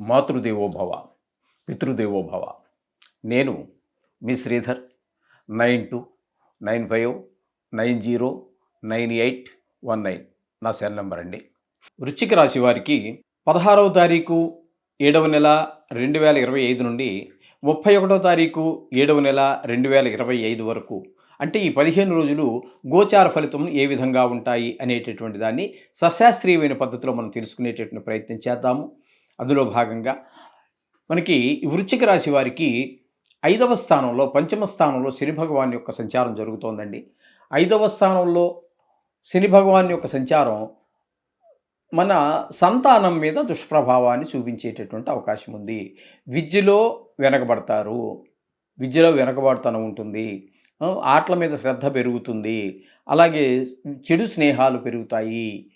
మాతృదేవోభవ పితృదేవోభవ నేను మీ Sridhar nine two nine five nine zero nine eight one nine. నా cell number అండి. వృశ్చిక రాశి వారికి పదహారవ తారీఖు ఏడవ నెల రెండు వేల ఇరవై ఐదు నుండి ముప్పై ఒకటో తారీఖు ఏడవ నెల రెండు వేల ఇరవై ఐదు వరకు. అంటే ఈ పదిహేను రోజులు గోచార ఫలితం ఏ విధంగా ఉంటాయి అనేటటువంటి దాన్ని సశాస్త్రీయమైన పద్ధతిలో మనం తెలుసుకునేటటువంటి ప్రయత్నం చేద్దాము. అందులో భాగంగా మనకి వృశ్చిక రాశి వారికి ఐదవ స్థానంలో పంచమ స్థానంలో శని భగవాన్ యొక్క సంచారం జరుగుతోందండి. ఐదవ స్థానంలో శని భగవాన్ యొక్క సంచారం మన సంతానం మీద దుష్ప్రభావాన్ని చూపించేటటువంటి అవకాశం ఉంది. విద్యలో వెనకబడతారు. విద్యలో వెనకబడతనం ఉంటుంది. ఆటల మీద శ్రద్ధ పెరుగుతుంది. అలాగే చెడు స్నేహాలు పెరుగుతాయి.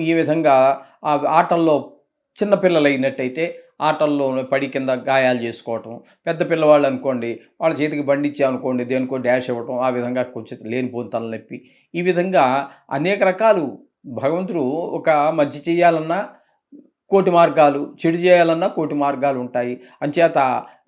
ఈ విధంగా ఆ ఆటల్లో చిన్నపిల్లలు అయినట్టయితే ఆటల్లో పడి కింద గాయాలు చేసుకోవటం పెద్ద పిల్లవాళ్ళు అనుకోండి వాళ్ళ చేతికి బండి ఇచ్చామనుకోండి దేనికో డాష్ ఇవ్వటం ఆ విధంగా కొంచెం లేనిపోని తలనొప్పి. ఈ విధంగా అనేక రకాలు భగవంతుడు ఒక మంచి చేయాలన్నా కోటి మార్గాలు చెడు చేయాలన్నా కోటి మార్గాలు ఉంటాయి. అంచేత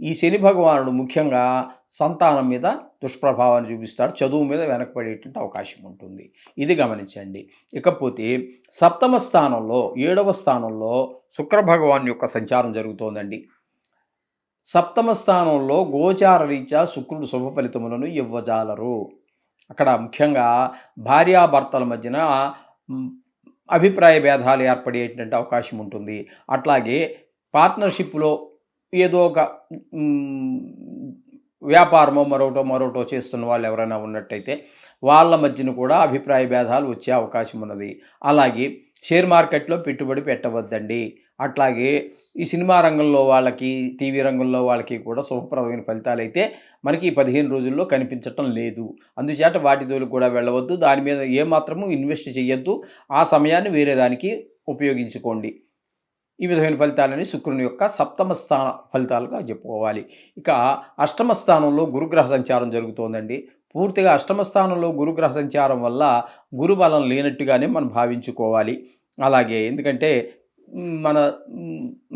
ఈ శని భగవానుడు ముఖ్యంగా సంతానం మీద దుష్ప్రభావాన్ని చూపిస్తాడు. చదువు మీద వెనకబడేటువంటి అవకాశం ఉంటుంది. ఇది గమనించండి. ఇకపోతే సప్తమ స్థానంలో ఏడవ స్థానంలో శుక్ర భగవాన్ యొక్క సంచారం జరుగుతోందండి. సప్తమ స్థానంలో గోచార రీత్యా శుక్రుడు శుభ ఫలితములను ఇవ్వజాలరు. అక్కడ ముఖ్యంగా భార్యాభర్తల మధ్యన అభిప్రాయ భేదాలు ఏర్పడేటువంటి అవకాశం ఉంటుంది. అట్లాగే పార్ట్నర్షిప్లో ఏదో ఒక వ్యాపారమో మరొకటో మరొకటో చేస్తున్న వాళ్ళు ఎవరైనా ఉన్నట్టయితే వాళ్ళ మధ్యన కూడా అభిప్రాయ భేదాలు వచ్చే అవకాశం ఉన్నది. అలాగే షేర్ మార్కెట్లో పెట్టుబడి పెట్టవద్దండి. అట్లాగే ఈ సినిమా రంగంలో వాళ్ళకి టీవీ రంగంలో వాళ్ళకి కూడా శుభప్రదమైన ఫలితాలు అయితే మనకి ఈ పదిహేను రోజుల్లో కనిపించటం లేదు. అందుచేత వాటి జోలికి కూడా వెళ్ళవద్దు. దాని మీద ఏమాత్రము ఇన్వెస్ట్ చేయొద్దు ఆ సమయాన్ని వేరే దానికి ఉపయోగించుకోండి. ఈ విధమైన ఫలితాలని శుక్రుని యొక్క సప్తమ స్థాన ఫలితాలుగా చెప్పుకోవాలి. ఇక అష్టమ స్థానంలో గురుగ్రహ సంచారం జరుగుతోందండి. పూర్తిగా అష్టమ స్థానంలో గురుగ్రహ సంచారం వల్ల గురుబలం లేనట్టుగానే మనం భావించుకోవాలి. అలాగే ఎందుకంటే మన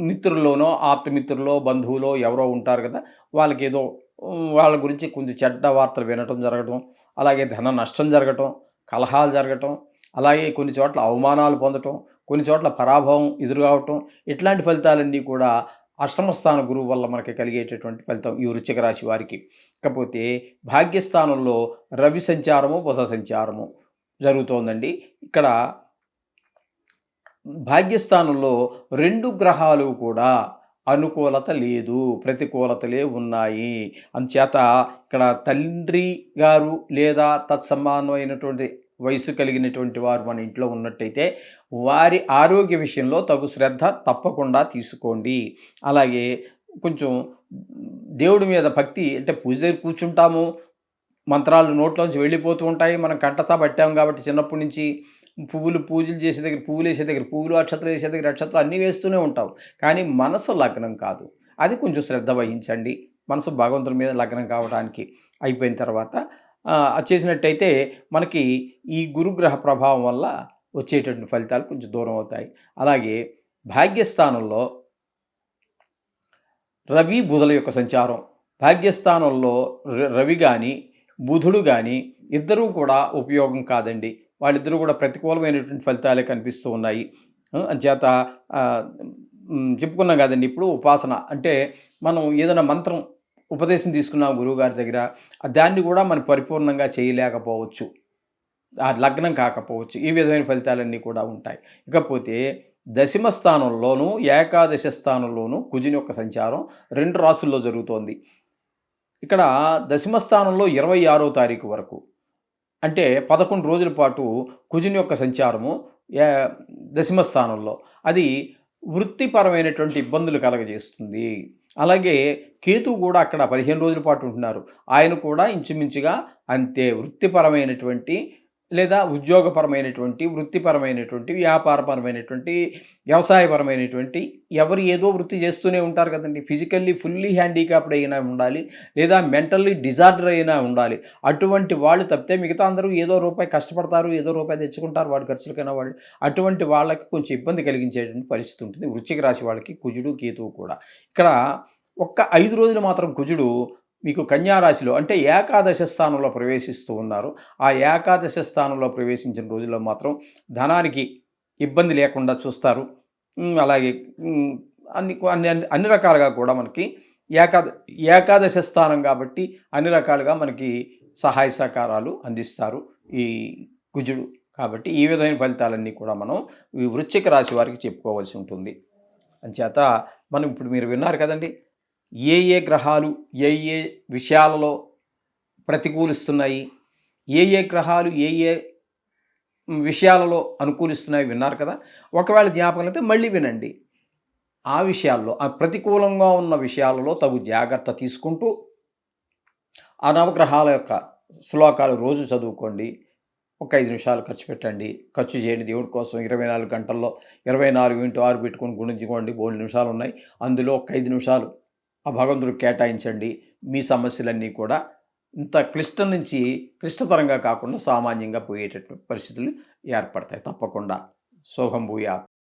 మిత్రుల్లోనో ఆప్తమిత్రులో బంధువులో ఎవరో ఉంటారు కదా వాళ్ళకి ఏదో వాళ్ళ గురించి కొంచెం చెడ్డ వార్తలు వినటం జరగటం అలాగే ధన నష్టం జరగటం కలహాలు జరగటం అలాగే కొన్ని చోట్ల అవమానాలు పొందటం కొన్ని చోట్ల పరాభవం ఎదురుకావటం ఇట్లాంటి ఫలితాలన్నీ కూడా అష్టమస్థాన గురువు వల్ల మనకి కలిగేటటువంటి ఫలితం ఈ వృశ్చిక రాశి వారికి. ఇకపోతే భాగ్యస్థానంలో రవి సంచారము బుధ సంచారము జరుగుతోందండి. ఇక్కడ భాగ్యస్థానంలో రెండు గ్రహాలు కూడా అనుకూలత లేదు ప్రతికూలతలే ఉన్నాయి. అందుచేత ఇక్కడ తండ్రి గారు లేదా తత్సమానమైనటువంటి వయసు కలిగినటువంటి వారు మన ఇంట్లో ఉన్నట్టయితే వారి ఆరోగ్య విషయంలో తగు శ్రద్ధ తప్పకుండా తీసుకోండి. అలాగే కొంచెం దేవుడి మీద భక్తి అంటే పూజ దగ్గర కూర్చుంటాము. మంత్రాలు నోట్లోంచి వెళ్ళిపోతూ ఉంటాయి. మనం కంటతా పట్టాం కాబట్టి చిన్నప్పటి నుంచి పువ్వులు పూజలు చేసే దగ్గర పువ్వులు వేసే దగ్గర పువ్వులు అక్షతలు వేసే దగ్గర అక్షతలు అన్నీ వేస్తూనే ఉంటాం. కానీ మనసు లగ్నం కాదు. అది కొంచెం శ్రద్ధ వహించండి. మనసు భగవంతుడి మీద లగ్నం కావడానికి అయిపోయిన తర్వాత చేసినట్టయితే మనకి ఈ గురుగ్రహ ప్రభావం వల్ల వచ్చేటటువంటి ఫలితాలు కొంచెం దూరం అవుతాయి. అలాగే భాగ్యస్థానంలో రవి బుధుల యొక్క సంచారం. భాగ్యస్థానంలో ర- రవి కానీ బుధుడు కానీ ఇద్దరూ కూడా ఉపయోగం కాదండి. వాళ్ళిద్దరూ కూడా ప్రతికూలమైనటువంటి ఫలితాలే కనిపిస్తూ ఉన్నాయి. అంచేత చెప్పుకున్నాం కదండి ఇప్పుడు ఉపాసన. అంటే మనం ఏదైనా మంత్రం ఉపదేశం తీసుకున్నాం గురువుగారి దగ్గర. దాన్ని కూడా మనం పరిపూర్ణంగా చేయలేకపోవచ్చు. ఆ లగ్నం కాకపోవచ్చు. ఈ విధమైన ఫలితాలన్నీ కూడా ఉంటాయి. ఇకపోతే దశమ స్థానంలోనూ ఏకాదశ స్థానంలోనూ కుజుని యొక్క సంచారం రెండు రాసుల్లో జరుగుతోంది. ఇక్కడ దశమ స్థానంలో ఇరవై ఆరో తారీఖు వరకు అంటే పదకొండు రోజుల పాటు కుజుని యొక్క సంచారము దశమ స్థానంలో. అది వృత్తిపరమైనటువంటి ఇబ్బందులు కలగజేస్తుంది. అలాగే కేతు కూడా అక్కడ పదిహేను రోజుల పాటు ఉంటున్నారు. ఆయన కూడా ఇంచుమించుగా అంతే వృత్తిపరమైనటువంటి లేదా ఉద్యోగపరమైనటువంటి వృత్తిపరమైనటువంటి వ్యాపారపరమైనటువంటి వ్యవసాయపరమైనటువంటి ఎవరు ఏదో వృత్తి చేస్తూనే ఉంటారు కదండి. ఫిజికల్లీ ఫుల్లీ హ్యాండిక్యాప్డ్ అయినా ఉండాలి లేదా మెంటల్లీ డిజార్డర్ అయినా ఉండాలి. అటువంటి వాళ్ళు తప్పితే మిగతా అందరూ ఏదో రూపాయి కష్టపడతారు ఏదో రూపాయి తెచ్చుకుంటారు వాడి ఖర్చులకైనా వాళ్ళు. అటువంటి వాళ్ళకి కొంచెం ఇబ్బంది కలిగించేటువంటి పరిస్థితి ఉంటుంది. వృశ్చిక రాశి వాళ్ళకి కుజుడు కేతువు కూడా. ఇక్కడ ఒక్క ఐదు రోజులు మాత్రం కుజుడు మీకు కన్యా రాశిలో అంటే ఏకాదశ స్థానంలో ప్రవేశిస్తూ ఉన్నారు. ఆ ఏకాదశ స్థానంలో ప్రవేశించిన రోజుల్లో మాత్రం ధనానికి ఇబ్బంది లేకుండా చూస్తారు. అలాగే అన్ని అన్ని అన్ని- అన్ని రకాలుగా కూడా మనకి ఏకాద ఏకాదశ స్థానం కాబట్టి అన్ని రకాలుగా మనకి సహాయ సహకారాలు అందిస్తారు ఈ కుజుడు. కాబట్టి ఈ విధమైన ఫలితాలన్నీ కూడా మనం ఈ వృశ్చిక రాశి వారికి చెప్పుకోవాల్సి ఉంటుంది. అంచేత మనం ఇప్పుడు మీరు విన్నారు కదండి ఏ ఏ గ్రహాలు ఏ ఏ విషయాలలో ప్రతికూలిస్తున్నాయి ఏ ఏ గ్రహాలు ఏ ఏ విషయాలలో అనుకూలిస్తున్నాయి విన్నారు కదా? ఒకవేళ జ్ఞాపకం అయితే మళ్ళీ వినండి. ఆ విషయాల్లో ఆ ప్రతికూలంగా ఉన్న విషయాలలో తగు జాగ్రత్త తీసుకుంటూ ఆ నవగ్రహాల యొక్క శ్లోకాలు రోజు చదువుకోండి. ఒక ఐదు నిమిషాలు ఖర్చు పెట్టండి. ఖర్చు చేయండి. దేవుడి కోసం ఇరవై నాలుగు గంటల్లో ఇరవై నాలుగు ఇంటూ ఆరు పెట్టుకొని గుణించుకోండి. మూడు నిమిషాలు ఉన్నాయి. అందులో ఒక ఐదు నిమిషాలు ఆ భగవంతుడు కేటాయించండి. మీ సమస్యలన్నీ కూడా ఇంత క్లిష్టం నుంచి క్లిష్టపరంగా కాకుండా సామాన్యంగా పోయేటటువంటి పరిస్థితులు ఏర్పడతాయి తప్పకుండా. శోభం భూయా.